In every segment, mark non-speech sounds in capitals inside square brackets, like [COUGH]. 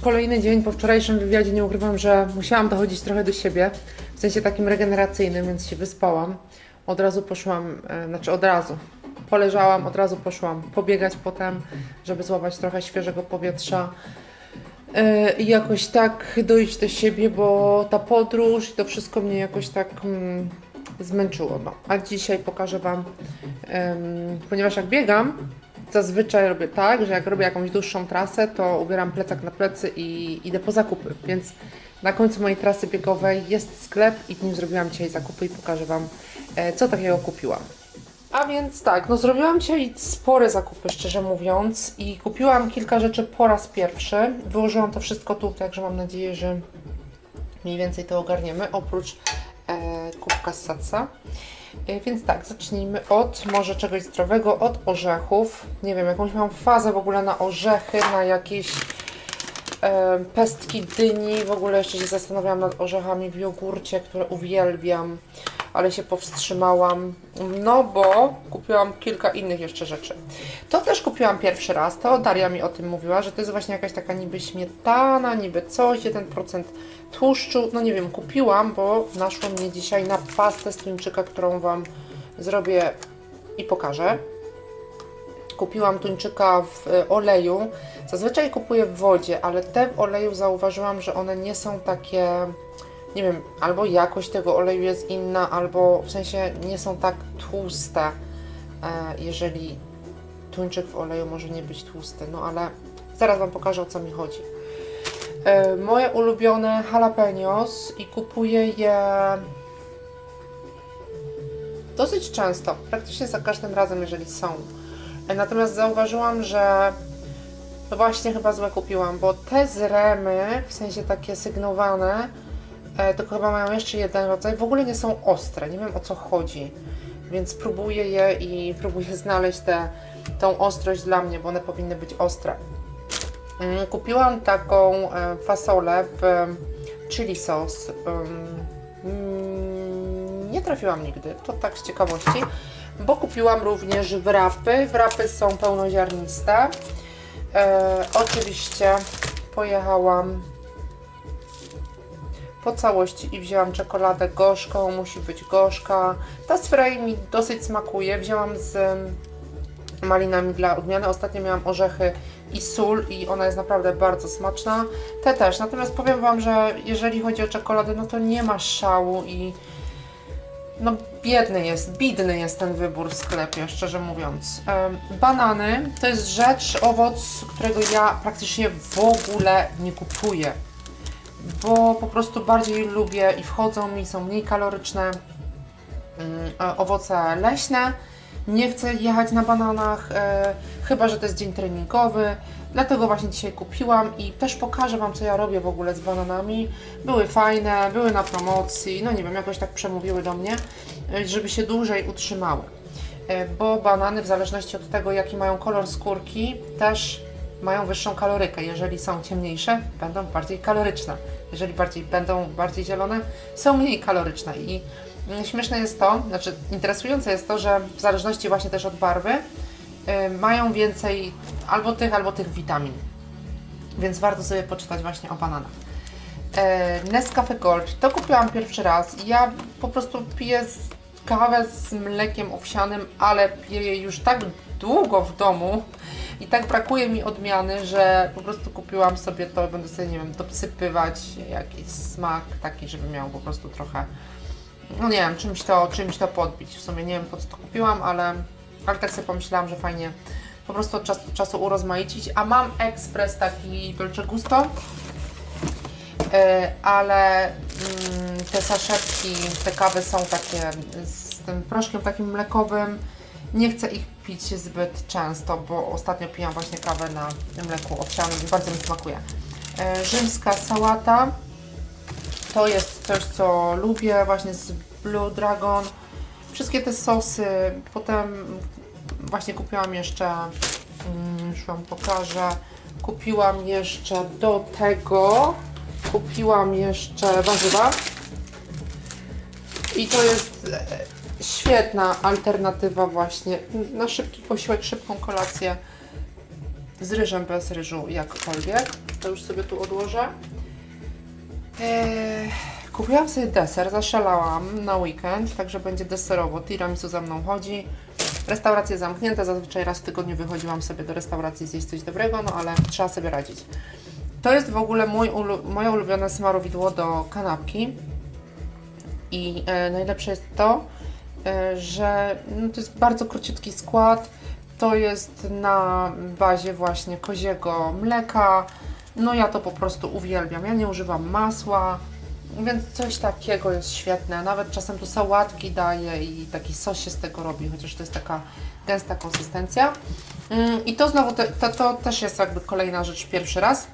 kolejny dzień po wczorajszym wywiadzie nie ukrywam, że musiałam dochodzić trochę do siebie, w sensie takim regeneracyjnym, więc się wyspałam. Od razu poszłam, e, znaczy od razu, poleżałam, od razu poszłam pobiegać potem, żeby złapać trochę świeżego powietrza e, i jakoś tak dojść do siebie, bo ta podróż i to wszystko mnie jakoś tak mm, zmęczyło. No. A dzisiaj pokażę Wam, ponieważ jak biegam, zazwyczaj robię tak, że jak robię jakąś dłuższą trasę, to ubieram plecak na plecy i idę po zakupy. Więc na końcu mojej trasy biegowej jest sklep i w nim zrobiłam dzisiaj zakupy i pokażę Wam, e, co takiego kupiłam. A więc tak, no zrobiłam dzisiaj spore zakupy, szczerze mówiąc, i kupiłam kilka rzeczy po raz pierwszy. Wyłożyłam to wszystko tu, także mam nadzieję, że mniej więcej to ogarniemy, oprócz e, kubka z satsa. E, Więc tak, zacznijmy od może czegoś zdrowego, od orzechów. Nie wiem, jakąś mam fazę w ogóle na orzechy, na jakieś e, pestki dyni. W ogóle jeszcze się zastanawiałam nad orzechami w jogurcie, które uwielbiam, ale się powstrzymałam. No bo kupiłam kilka innych jeszcze rzeczy. To też kupiłam pierwszy raz. To Daria mi o tym mówiła, że to jest właśnie jakaś taka niby śmietana, niby coś, 1% tłuszczu. No nie wiem, kupiłam, bo naszło mnie dzisiaj na pastę z tuńczyka, którą Wam zrobię i pokażę. Kupiłam tuńczyka w e, oleju. Zazwyczaj kupuję w wodzie, ale te w oleju zauważyłam, że one nie są takie, nie wiem, albo jakość tego oleju jest inna, albo w sensie nie są tak tłuste, e, jeżeli tuńczyk w oleju może nie być tłusty. No ale zaraz Wam pokażę o co mi chodzi. E, Moje ulubione jalapenos i kupuję je dosyć często, praktycznie za każdym razem, jeżeli są. E, Natomiast zauważyłam, że no właśnie chyba złe kupiłam, bo te z Remy, w sensie takie sygnowane, tylko chyba mają jeszcze jeden rodzaj, w ogóle nie są ostre, nie wiem o co chodzi. Więc próbuję je i próbuję [LAUGHS] znaleźć tę tą ostrość dla mnie, bo one powinny być ostre. Mm, Kupiłam taką e, fasolę w chili sauce. Mm, Nie trafiłam nigdy, to tak z ciekawości, bo kupiłam również wrapy. Wrapy są pełnoziarniste. E, oczywiście pojechałam po całości i wzięłam czekoladę gorzką, musi być gorzka. Ta spray mi dosyć smakuje. Wzięłam z malinami dla odmiany. Ostatnio miałam orzechy i sól i ona jest naprawdę bardzo smaczna. Te też. Natomiast powiem Wam, że jeżeli chodzi o czekoladę, no to nie ma szału i no biedny jest, bidny jest ten wybór w sklepie, szczerze mówiąc. Banany to jest rzecz, owoc, którego ja praktycznie w ogóle nie kupuję, bo po prostu bardziej lubię i wchodzą mi, są mniej kaloryczne mm, owoce leśne. Nie chcę jechać na bananach, e, chyba że to jest dzień treningowy. Dlatego właśnie dzisiaj kupiłam i też pokażę Wam, co ja robię w ogóle z bananami. Były fajne, były na promocji, no nie wiem, jakoś tak przemówiły do mnie, e, żeby się dłużej utrzymały. E, Bo banany, w zależności od tego, jaki mają kolor skórki, też mają wyższą kalorykę. Jeżeli są ciemniejsze, będą bardziej kaloryczne. Jeżeli bardziej, będą bardziej zielone, są mniej kaloryczne. I mm, śmieszne jest to, znaczy interesujące jest to, że w zależności właśnie też od barwy, y, mają więcej albo tych, albo tych witamin. Więc warto sobie poczytać właśnie o bananach. E, Nescafe Gold, to kupiłam pierwszy raz. Ja po prostu piję kawę z mlekiem owsianym, ale piję jej już tak długo w domu i tak brakuje mi odmiany, że po prostu kupiłam sobie to, będę sobie, nie wiem, dopsypywać jakiś smak taki, żeby miał po prostu trochę, no nie wiem, czymś to, czymś to podbić. W sumie nie wiem po co to kupiłam, ale, ale tak sobie pomyślałam, że fajnie po prostu od czasu czasu urozmaicić. A mam ekspres taki Dolce Gusto, E, ale mm, te saszetki, te kawy są takie z tym proszkiem takim mlekowym. Nie chcę ich pić zbyt często, bo ostatnio pijam właśnie kawę na mleku owsianym i bardzo mi smakuje. E, Rzymska sałata to jest coś, co lubię właśnie z Blue Dragon. Wszystkie te sosy, potem właśnie kupiłam jeszcze, mm, już Wam pokażę, kupiłam jeszcze do tego, kupiłam jeszcze warzywa i to jest świetna alternatywa właśnie na szybki posiłek, szybką kolację z ryżem, bez ryżu, jakkolwiek. to już sobie tu odłożę. Eee, kupiłam sobie deser, zaszalałam na weekend, także będzie deserowo. Tiramisu za mną chodzi. Restauracje zamknięte, zazwyczaj raz w tygodniu wychodziłam sobie do restauracji zjeść coś dobrego, no ale trzeba sobie radzić. To jest w ogóle mój moje ulubione smarowidło do kanapki. I e, najlepsze jest to, że no, to jest bardzo króciutki skład. To jest na bazie właśnie koziego mleka. No ja to po prostu uwielbiam. Ja nie używam masła, więc coś takiego jest świetne. Nawet czasem tu sałatki daję i taki sos się z tego robi, chociaż to jest taka gęsta konsystencja. Mm, I to znowu, to, to też jest jakby kolejna rzecz pierwszy raz.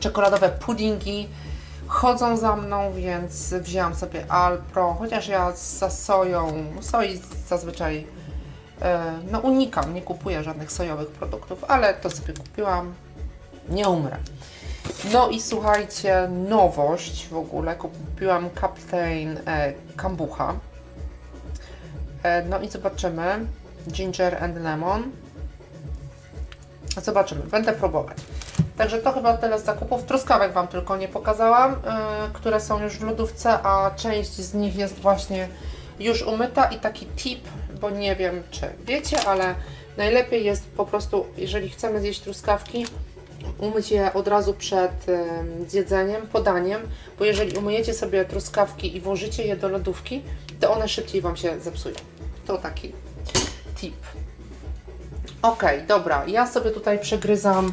Czekoladowe puddingi chodzą za mną, więc wzięłam sobie Alpro, chociaż ja za soją, soi zazwyczaj e, no unikam, nie kupuję żadnych sojowych produktów, ale to sobie kupiłam, nie umrę. No i słuchajcie, nowość w ogóle, kupiłam Captain e, Kambucha. E, no i zobaczymy, Ginger and Lemon. Zobaczymy, będę próbować. Także to chyba tyle z zakupów. Truskawek Wam tylko nie pokazałam, e, które są już w lodówce, a część z nich jest właśnie już umyta i taki tip, bo nie wiem czy wiecie, ale najlepiej jest po prostu, jeżeli chcemy zjeść truskawki, umyć je od razu przed em, zjedzeniem, podaniem, bo jeżeli umyjecie sobie truskawki i włożycie je do lodówki, to one szybciej Wam się zepsują. To taki tip. Ok, dobra, ja sobie tutaj przegryzam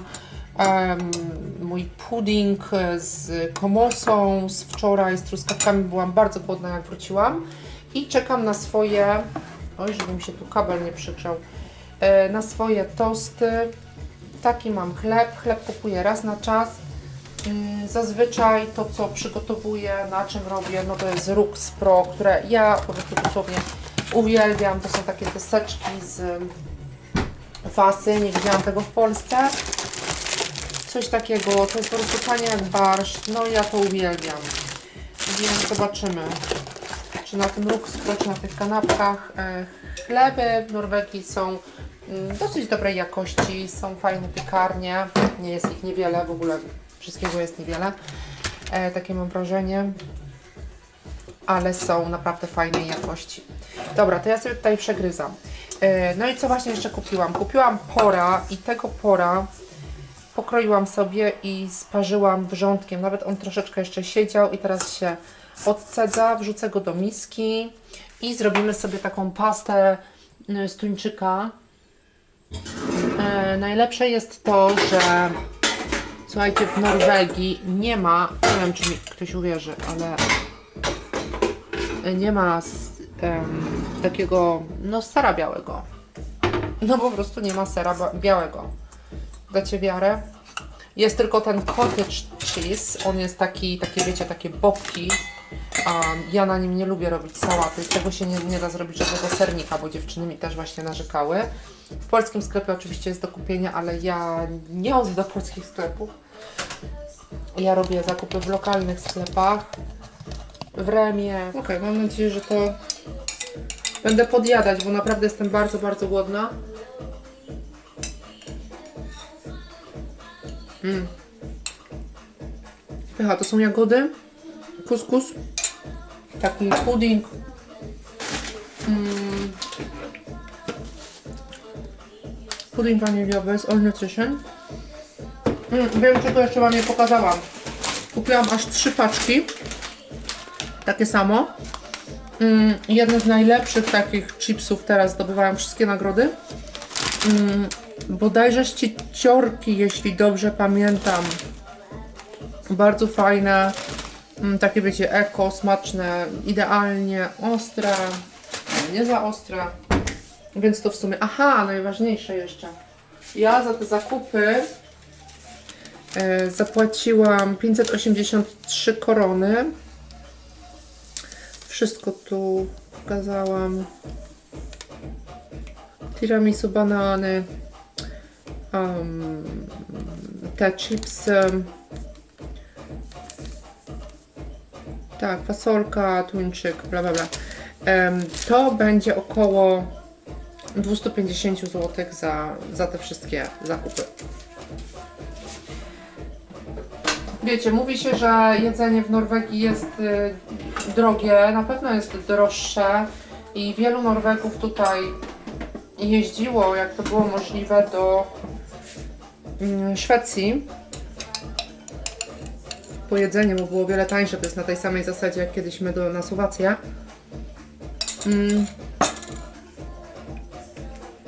mój pudding z komosą z wczoraj, z truskawkami. Byłam bardzo głodna jak wróciłam i czekam na swoje, oj, żeby mi się tu kabel nie przygrzał, e, na swoje tosty. Taki mam chleb, chleb kupuję raz na czas. Mm, Zazwyczaj to, co przygotowuję, na czym robię, no to jest Rux Pro, które ja po prostu dosłownie uwielbiam. To są takie deseczki z fasy, nie widziałam tego w Polsce. Coś takiego, to jest po jak barszcz, no ja to uwielbiam. Więc zobaczymy, czy na tym Pro, czy na tych kanapkach. E, Chleby w Norwegii są mm, dosyć dobrej jakości, są fajne piekarnie, nie jest ich niewiele, w ogóle wszystkiego jest niewiele, e, takie mam wrażenie, ale są naprawdę fajnej jakości. Dobra, to ja sobie tutaj przegryzam. E, no i co właśnie jeszcze kupiłam? Kupiłam pora i tego pora pokroiłam sobie i sparzyłam wrzątkiem. Nawet on troszeczkę jeszcze siedział i teraz się odcedza, wrzucę go do miski i zrobimy sobie taką pastę y, z tuńczyka. E, najlepsze jest to, że słuchajcie, w Norwegii nie ma, nie wiem czy mi ktoś uwierzy, ale nie ma em, takiego, no sera białego. No po prostu nie ma sera białego. Dacie wiarę? Jest tylko ten cottage cheese. On jest taki, takie wiecie, takie bobki. A ja na nim nie lubię robić sałaty. Z tego się nie, nie da zrobić żadnego sernika, bo dziewczyny mi też właśnie narzekały. W polskim sklepie oczywiście jest do kupienia, ale ja nie chodzę do polskich sklepów. Ja robię zakupy w lokalnych sklepach. W Remie. Okej, mam nadzieję, że to będę podjadać, bo naprawdę jestem bardzo, bardzo głodna. Mm. Pycha, to są jagody, kuskus, taki pudding. Mm. Pudding waniliowy z All Nutrition. Mm, wiem, czego jeszcze Wam nie pokazałam. Kupiłam aż trzy paczki. Takie samo. Mm, jedne z najlepszych takich chipsów teraz zdobywają wszystkie nagrody. Mm, bodajże ścieciorki, jeśli dobrze pamiętam. Bardzo fajne. Mm, takie wiecie, eko, smaczne, idealnie ostre, nie za ostre. Więc to w sumie. Aha, najważniejsze jeszcze. Ja za te zakupy e, zapłaciłam 583 korony. Wszystko tu pokazałam. Tiramisu, banany, um, te chipsy. Tak, fasolka, tuńczyk, bla bla bla. Em, to będzie około 250 zł za, za te wszystkie zakupy. Wiecie, mówi się, że jedzenie w Norwegii jest y, drogie, na pewno jest droższe i wielu Norwegów tutaj jeździło, jak to było możliwe, do Szwecji po jedzenie, bo było wiele tańsze, to jest na tej samej zasadzie jak kiedyś my do, na Słowację. Mm.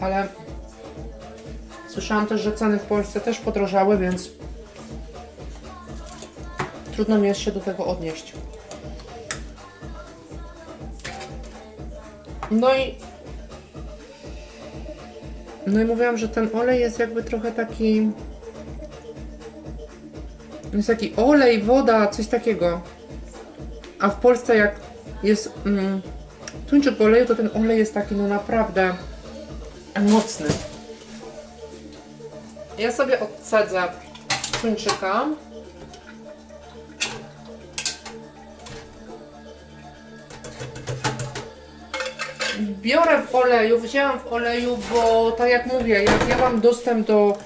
Ale słyszałam też, że ceny w Polsce też podrożały, więc trudno mi jest się do tego odnieść. No i no i mówiłam, że ten olej jest jakby trochę taki jest taki olej, woda, coś takiego. A w Polsce jak jest mm, tuńczyk oleju, to ten olej jest taki no naprawdę mocny. Ja sobie odcedzę tuńczyka. Biorę w oleju, wzięłam w oleju, bo tak jak mówię, jak ja mam dostęp do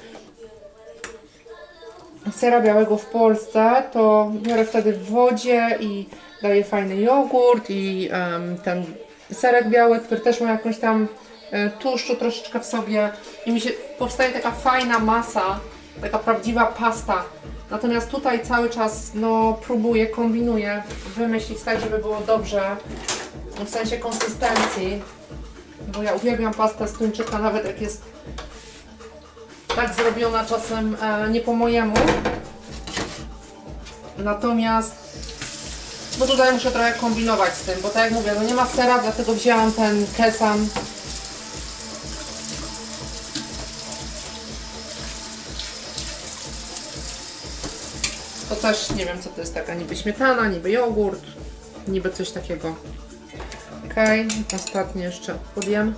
sera białego w Polsce, to biorę wtedy w wodzie i daję fajny jogurt i em, ten serek biały, który też ma jakąś tam e, tłuszczu troszeczkę w sobie i mi się powstaje taka fajna masa, taka prawdziwa pasta. Natomiast tutaj cały czas no, próbuję, kombinuję wymyślić tak, żeby było dobrze w sensie konsystencji, bo ja uwielbiam pastę z tuńczyka, nawet jak jest tak zrobiona czasem e, nie po mojemu. Natomiast bo tutaj muszę trochę kombinować z tym, bo tak jak mówię, no nie ma sera, dlatego wzięłam ten kesan. To też nie wiem co to jest taka niby śmietana, niby jogurt, niby coś takiego. Okej, ostatnie jeszcze podjem.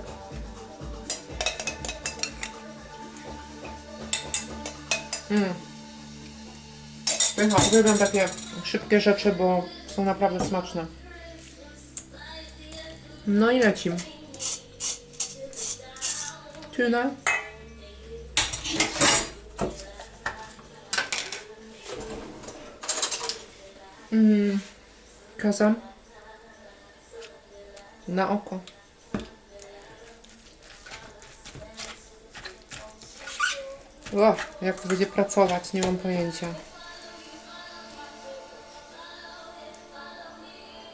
Mm. Pycha, takie szybkie rzeczy, bo są naprawdę smaczne. No i lecim. Tuna. Mm. Kazam. Na oko. O, jak to będzie pracować, nie mam pojęcia.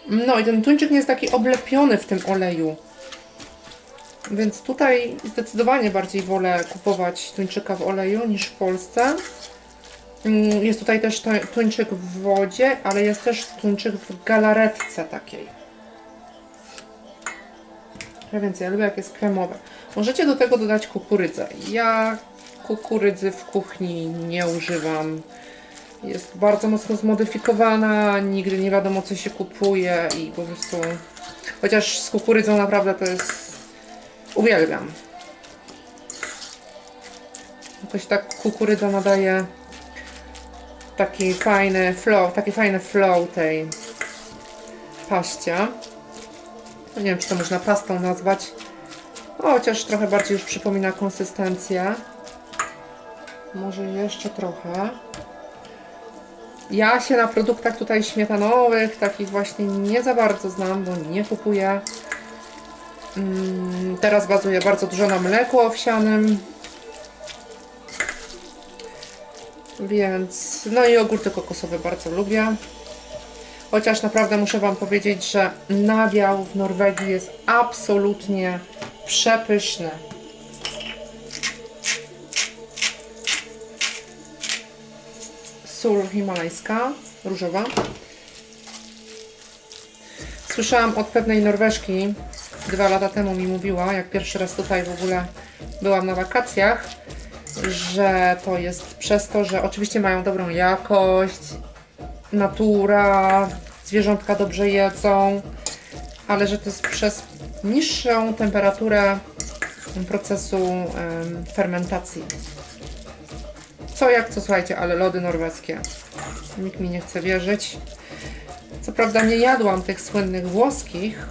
No i ten tuńczyk nie jest taki oblepiony w tym oleju. Więc tutaj zdecydowanie bardziej wolę kupować tuńczyka w oleju niż w Polsce. Mm, Jest tutaj też tuńczyk w wodzie, ale jest też tuńczyk w galaretce takiej. Ja więcej, ja lubię jak jest kremowe. Możecie do tego dodać kukurydzę. Ja kukurydzy w kuchni nie używam. Jest bardzo mocno zmodyfikowana, nigdy nie wiadomo co się kupuje i po prostu... Chociaż z kukurydzą naprawdę to jest... Uwielbiam. Jakoś tak kukurydza nadaje taki fajny flow, taki fajny flow tej paście. Nie wiem, czy to można pastą nazwać. Chociaż trochę bardziej już przypomina konsystencję. Może jeszcze trochę. Ja się na produktach tutaj śmietanowych, takich właśnie nie za bardzo znam, bo nie kupuję. Mm, Teraz bazuję bardzo dużo na mleku owsianym. Więc, no i jogurty kokosowe bardzo lubię. Chociaż naprawdę muszę Wam powiedzieć, że nabiał w Norwegii jest absolutnie przepyszny. Sól himalajska, różowa. Słyszałam od pewnej Norweżki, dwa lata temu mi mówiła, jak pierwszy raz tutaj w ogóle byłam na wakacjach, że to jest przez to, że oczywiście mają dobrą jakość, natura, zwierzątka dobrze jedzą, ale że to jest przez niższą temperaturę procesu fermentacji. Co jak co, słuchajcie, ale lody norweskie. Nikt mi nie chce wierzyć. Co prawda nie jadłam tych słynnych włoskich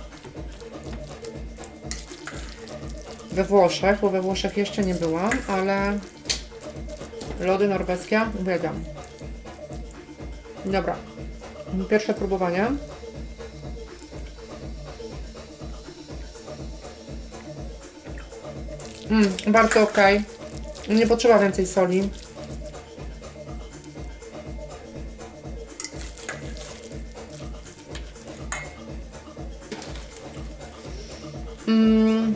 we Włoszech, bo we Włoszech jeszcze nie byłam, ale lody norweskie uwielbiam. Dobra. Pierwsze próbowanie. Mm, bardzo ok. Nie potrzeba więcej soli. Mm,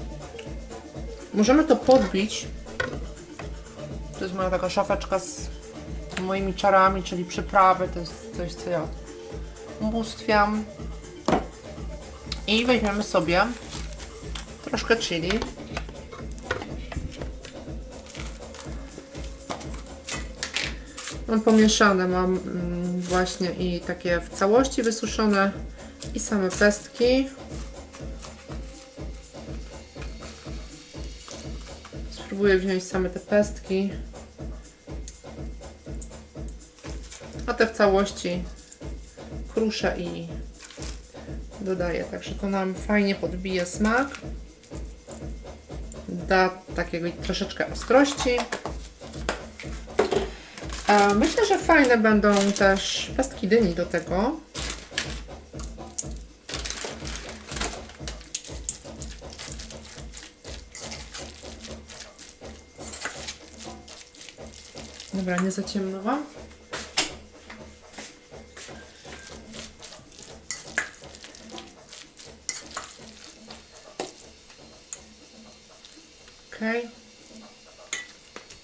możemy to podbić. To jest moja taka szafeczka z moimi czarami, czyli przyprawy. To jest coś, co ja ubóstwiam. I weźmiemy sobie troszkę chili. Mam pomieszane, mam mm, właśnie i takie w całości wysuszone i same pestki. Spróbuję wziąć same te pestki. W całości kruszę i dodaję. Także to nam fajnie podbije smak. Da takiego troszeczkę ostrości. Myślę, że fajne będą też pestki dyni do tego. Dobra, nie za Okej.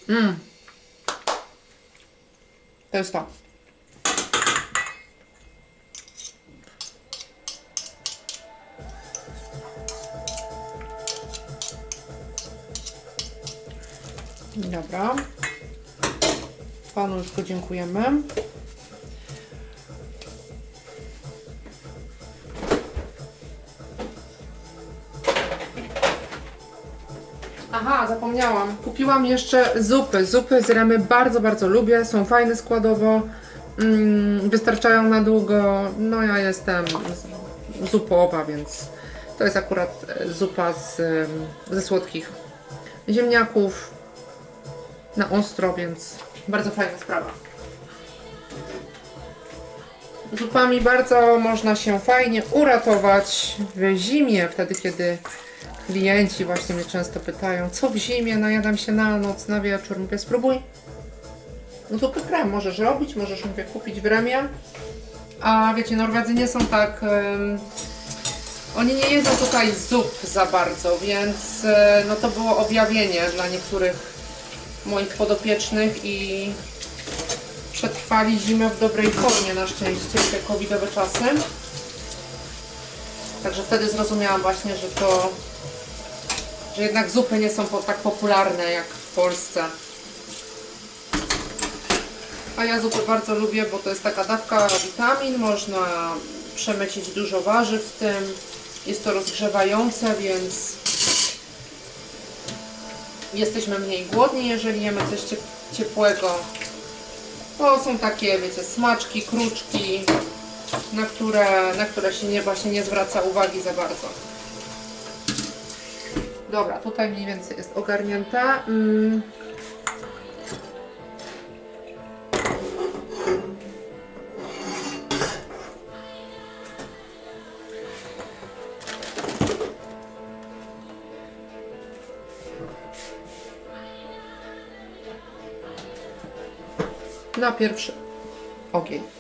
Mm. To jest to. Dobra. Panu już podziękujemy. Aha, zapomniałam. Kupiłam jeszcze zupy. Zupy z remy bardzo, bardzo lubię. Są fajne składowo. Mm, wystarczają na długo. No ja jestem zupowa, więc to jest akurat e, zupa z, ze słodkich ziemniaków na ostro, więc bardzo fajna sprawa. Zupami bardzo można się fajnie uratować w zimie, wtedy kiedy klienci właśnie mnie często pytają, co w zimie, najadam się na noc, na wieczór. Mówię, spróbuj. No zupy krem możesz robić, możesz mówię, kupić w remie. A wiecie, Norwedzy nie są tak... em, oni nie jedzą tutaj zup za bardzo, więc e, no to było objawienie dla niektórych moich podopiecznych i przetrwali zimę w dobrej formie na szczęście, te covidowe czasy. Także wtedy zrozumiałam właśnie, że to, że jednak zupy nie są po, tak popularne jak w Polsce. A ja zupy bardzo lubię, bo to jest taka dawka witamin, można przemycić dużo warzyw w tym. Jest to rozgrzewające, więc jesteśmy mniej głodni, jeżeli jemy coś ciep- ciepłego. To są takie, wiecie, smaczki, kruczki, na które, na które się nie, właśnie nie zwraca uwagi za bardzo. Dobra, tutaj mniej więcej jest ogarnięte. Mm. Na pierwszy ogień.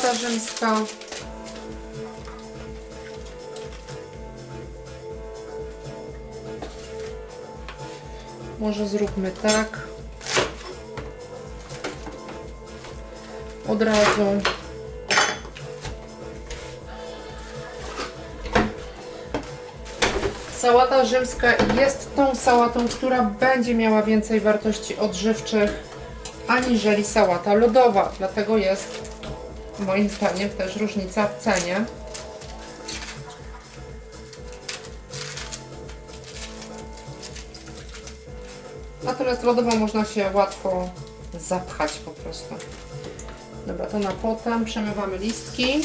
Sałata rzymska. Może zróbmy tak. Od razu. Sałata rzymska jest tą sałatą, która będzie miała więcej wartości odżywczych aniżeli sałata lodowa. Dlatego jest moim zdaniem też różnica w cenie. Natomiast lodową można się łatwo zapchać po prostu. Dobra, to na potem przemywamy listki.